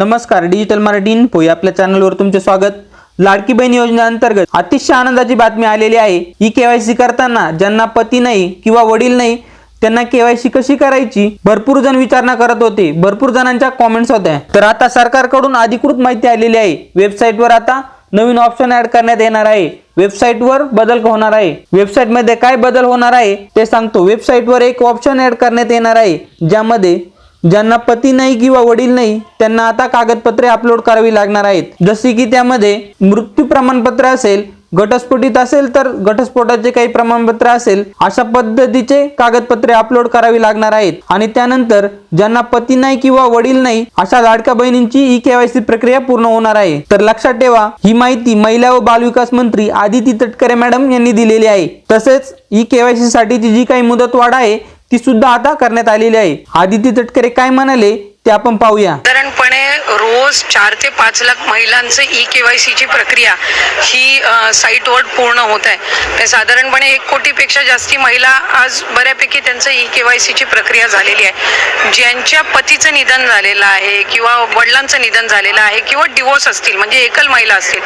नमस्कार digital Marathi info या आपल्या चॅनलवर तुमचे स्वागत. लाडकी बहीण योजनेअंतर्गत अतिशय आनंदाची बातमी आलेली आहे. ई केवायसी करताना ज्यांना पती नाही किंवा वडील नाही त्यांना केवायसी कशी करायची? भरपूर जण विचारणा करत होते. भरपूर जणांच्या कॉमेंट्स होत्या. तर आता सरकारकडून अधिकृत माहिती आलेली आहे. वेबसाईटवर आता नवीन ऑप्शन ऍड करण्यात येणार आहे. वेबसाईटवर बदल होणार आहे. वेबसाईटमध्ये काय बदल होणार आहे ते सांगतो. वेबसाईटवर एक ऑप्शन ऍड करण्यात येणार आहे ज्यामध्ये ज्यांना पती नाही किंवा वडील नाही त्यांना आता कागदपत्रे अपलोड करावी लागणार आहेत. जसे की त्यामध्ये मृत्यू प्रमाणपत्र असेल घटस्फोटीत असेल तर घटस्फोटाचे काही प्रमाणपत्र असेल अशा पद्धतीचे कागदपत्रे अपलोड करावी लागणार आहेत. आणि त्यानंतर ज्यांना पती नाही किंवा वडील नाही अशा लाडक्या बहिणींची ई केवायसी प्रक्रिया पूर्ण होणार आहे. तर लक्षात ठेवा ही माहिती महिला व बालविकास मंत्री आदिती तटकरे मॅडम यांनी दिलेली आहे. तसेच ई केवायसी साठीची जी काही मुदतवाढ आहे ती सुद्धा आता करण्यात आलेली आहे. आदिती तटकरे काय म्हणाले ते आपण पाहूया. साधारणपणे रोज चार ते पाच लाख महिलांचं ई केवायसीची प्रक्रिया ही साईटवर पूर्ण होत आहे. तर साधारणपणे एक कोटीपेक्षा जास्ती महिला आज बऱ्यापैकी त्यांचं ई केवायसीची प्रक्रिया झालेली आहे. ज्यांच्या पतीचं निधन झालेलं आहे किंवा वडिलांचं निधन झालेलं आहे किंवा डिवोर्स असतील म्हणजे एकल महिला असतील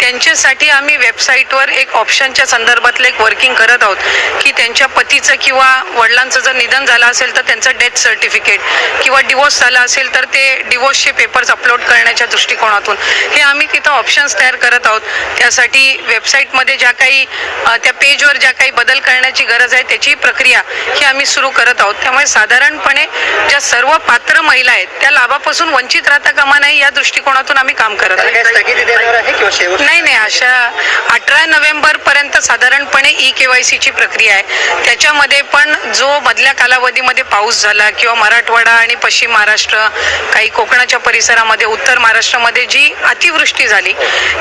त्यांच्यासाठी आम्ही वेबसाईटवर एक ऑप्शनच्या संदर्भातलं एक वर्किंग करत आहोत की त्यांच्या पतीचं किंवा वडिलांचं जर निधन झालं असेल तर त्यांचं डेथ सर्टिफिकेट किंवा डिवोर्स झाला असेल तर ते डिवोर्सचे पेपर्स अपलोड करण्याच्या दृष्टिकोनातून. हे आम्ही तिथं ऑप्शन्स तयार करत आहोत. त्यासाठी वेबसाईटमध्ये ज्या काही त्या पेजवर ज्या काही बदल करण्याची गरज आहे त्याची प्रक्रिया ही आम्ही सुरू करत आहोत. त्यामुळे साधारणपणे ज्या सर्व पात्र महिला आहेत त्या लाभापासून वंचित राहता कामा नाही या दृष्टिकोनातून आम्ही काम करत आहोत. शेवट नाही नाही अशा अठरा नोव्हेंबर पर्यंत साधारणपणे ई केवायसीची प्रक्रिया आहे. त्याच्यामध्ये पण जो मधल्या कालावधीमध्ये पाऊस झाला किंवा मराठवाडा आणि पश्चिम महाराष्ट्र काही कोकणाच्या परिसरामध्ये उत्तर महाराष्ट्रामध्ये जी अतिवृष्टी झाली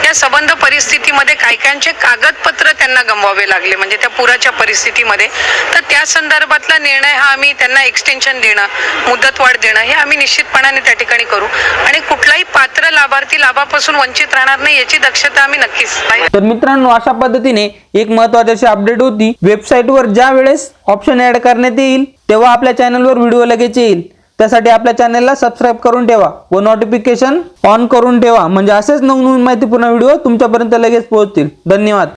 या संबंध परिस्थितीमध्ये काही काहींचे कागदपत्र त्यांना गमवावे लागले म्हणजे त्या पुराच्या परिस्थितीमध्ये. तर त्या संदर्भातला निर्णय हा आम्ही त्यांना एक्सटेन्शन देणं मुदतवाढ देणं हे आम्ही निश्चितपणाने त्या ठिकाणी करू. आणि कुठलाही पात्र लाभार्थी लाभापासून वंचित राहणार नाही याची दक्षता आम्ही नक्कीच तर मित्रांनो अशा पद्धतीने एक महत्वाची अपडेट होती. वेबसाईटवर ज्या वेळेस ऑप्शन ऍड करण्यात येईल तेव्हा आपल्या चॅनलवर व्हिडिओ लगेच येईल. त्यासाठी आपल्या चॅनलला सबस्क्राईब करून ठेवा व नोटिफिकेशन ऑन करून ठेवा. म्हणजे असेच नवनवीन माहितीपूर्ण व्हिडिओ तुमच्यापर्यंत लगेच पोहोचतील. धन्यवाद.